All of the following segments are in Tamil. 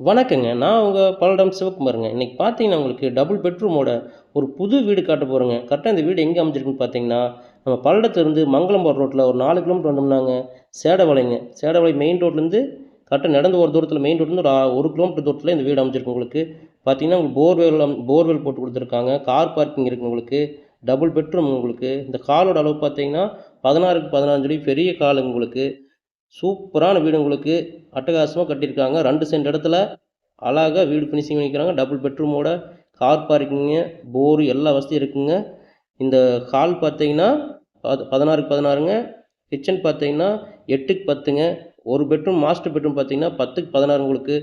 வணக்கங்க. நான் உங்கள் பல்லடம் சிவகுமாருங்க. இன்னைக்கு பார்த்தீங்கன்னா, உங்களுக்கு டபுள் பெட்ரூமோட ஒரு புது வீடு காட்ட போகிறேங்க கரெக்டாக இந்த வீடு எங்கே அமைஞ்சிருக்குன்னு பார்த்தீங்கன்னா, நம்ம பல்லடத்துலேருந்து மங்களம்பாடு ரோட்டில் ஒரு நாலு கிலோமீட்டர் வந்தோம்னாங்க, சேடவலைங்க சேடவலை மெயின் ரோட்லேருந்து கரெக்டாக நடந்து ஒரு தூரத்தில் மெயின் ரோட்லேருந்து ஒரு ஒரு கிலோமீட்டர் தூரத்தில் இந்த வீடு அமைஞ்சிருக்கு உங்களுக்கு. பார்த்தீங்கன்னா, உங்களுக்கு போர்வெல் போர்வெல் போட்டு கொடுத்துருக்காங்க கார் பார்க்கிங் இருக்கு உங்களுக்கு. டபுள் பெட்ரூம் உங்களுக்கு. இந்த காலோட அளவு பார்த்தீங்கன்னா, 16க்கு 16 அடி பெரிய கால் உங்களுக்கு. சூப்பரான வீடு உங்களுக்கு. அட்டகாசமாக கட்டியிருக்காங்க. ரெண்டு சென்ட் இடத்துல அழகாக வீடு ஃபினிஷிங் பண்ணிக்கிறாங்க டபுள் பெட்ரூமோட கார் பார்க்கிங்கு, போர் எல்லா வசதியும் இருக்குங்க. இந்த ஹால் பார்த்தீங்கன்னா, பத் 16க்கு 16ங்க. கிச்சன் பார்த்தீங்கன்னா, 8க்கு 10ங்க. ஒரு பெட்ரூம் மாஸ்டர் பெட்ரூம் பார்த்தீங்கன்னா, 10க்கு 16 உங்களுக்கு.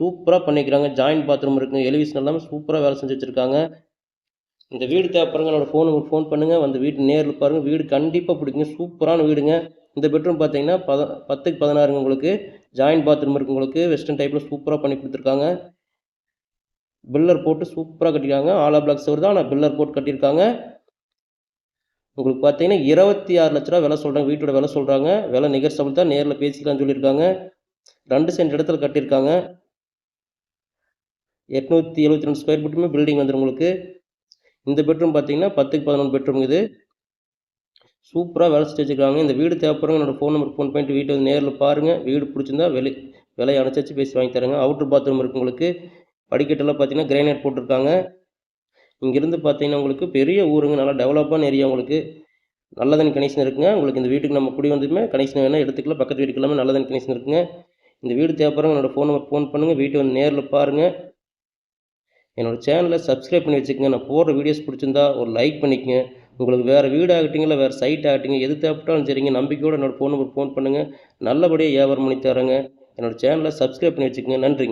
சூப்பராக பண்ணிக்கிறாங்க ஜாயின்ட் பாத்ரூம் இருக்குங்க. எலிவேஷன் எல்லாமே சூப்பராக வேலை செஞ்சு வச்சுருக்காங்க இந்த வீடு தேவைப்படுறவங்க என்னோடய ஃபோன் உங்களுக்கு ஃபோன் பண்ணுங்கள் வந்து வீட்டு நேரில் பாருங்கள் வீடு கண்டிப்பாக பிடிக்குங்க. சூப்பரான வீடுங்க. இந்த பெட்ரூம் பார்த்தீங்கன்னா, பத 10க்கு 16ங்க உங்களுக்கு. ஜாயிண்ட் பாத்ரூம் இருக்கு உங்களுக்கு. வெஸ்டர்ன் டைப்பில் சூப்பராக பண்ணி கொடுத்துருக்காங்க பில்லர் போட்டு சூப்பராக கட்டியிருக்காங்க. ஆலோ பிளாக் சவர் தான். ஆனால் பில்லர் போட்டு கட்டியிருக்காங்க. உங்களுக்கு பார்த்தீங்கன்னா, இருபத்தி ஆறு லட்ச ரூபா விலை சொல்கிறாங்க வீட்டோட விலை சொல்கிறாங்க விலை நெகோசியபிள் தான். நேரில் பேசிக்கலாம்னு சொல்லியிருக்காங்க. ரெண்டு சென்ட் இடத்துல கட்டியிருக்காங்க. 872 ஸ்கொயர் ஃபீட்டுமே பில்டிங் வந்துடும் உங்களுக்கு. இந்த பெட்ரூம் பார்த்தீங்கன்னா, பத்துக்கு பதினொன்று பெட்ரூம் இது. சூப்பராக வேலை செஞ்சு வச்சுருக்காங்க இந்த வீடு தேவைப்படுறவங்க என்னோட ஃபோன் நம்பருக்கு ஃபோன் பண்ணிட்டு வீட்டு வந்து நேரில் பாருங்கள் வீடு பிடிச்சிருந்தா விலை விலைய அனுசரிச்சு பேசி வாங்கி தரேங்க. அவுட்ரு பாத்ரூம் இருக்குது உங்களுக்கு. படிக்கட்டெல்லாம் பார்த்தீங்கன்னா, கிரைனைட் போட்டிருக்காங்க இங்கேருந்து பார்த்தீங்கன்னா, உங்களுக்கு பெரிய ஊருங்க. நல்லா டெவலப்பான ஏரியா உங்களுக்கு. நல்லதன் கனெக்ஷன் இருக்குங்க. உங்களுக்கு இந்த வீட்டுக்கு நம்ம குடி வந்ததுமே கனெக்ஷன் வேணால் எடுத்துக்கலாம். பக்கத்து வீட்டுக்கு எல்லாமே நல்ல கனெக்ஷன் இருக்குங்க. இந்த வீடு தேவைப்படுறவங்க என்னோட ஃபோன் நம்பர் ஃபோன் பண்ணுங்கள் வீட்டு வந்து நேரில் பாருங்கள் என்னோட சேனலை சப்ஸ்கிரைப் பண்ணி வச்சுக்கோங்க நான் போடுற வீடியோஸ் பிடிச்சிருந்தா ஒரு லைக் பண்ணிக்கங்க. உங்களுக்கு வேறு வீடு ஆகட்டிங்க இல்லை வேறு சைட் ஆகட்டிங்க எது தேவைப்பட்டாலும் சரிங்க. நம்பிக்கையோடு என்னோட ஃபோன் நம்பருக்கு ஃபோன் பண்ணுங்கள் நல்லபடியாக வியாபாரம் பண்ணி தரேங்க. என்னோடய சேனலை சப்ஸ்கிரைப் பண்ணி வச்சுக்கோங்க நன்றிங்க.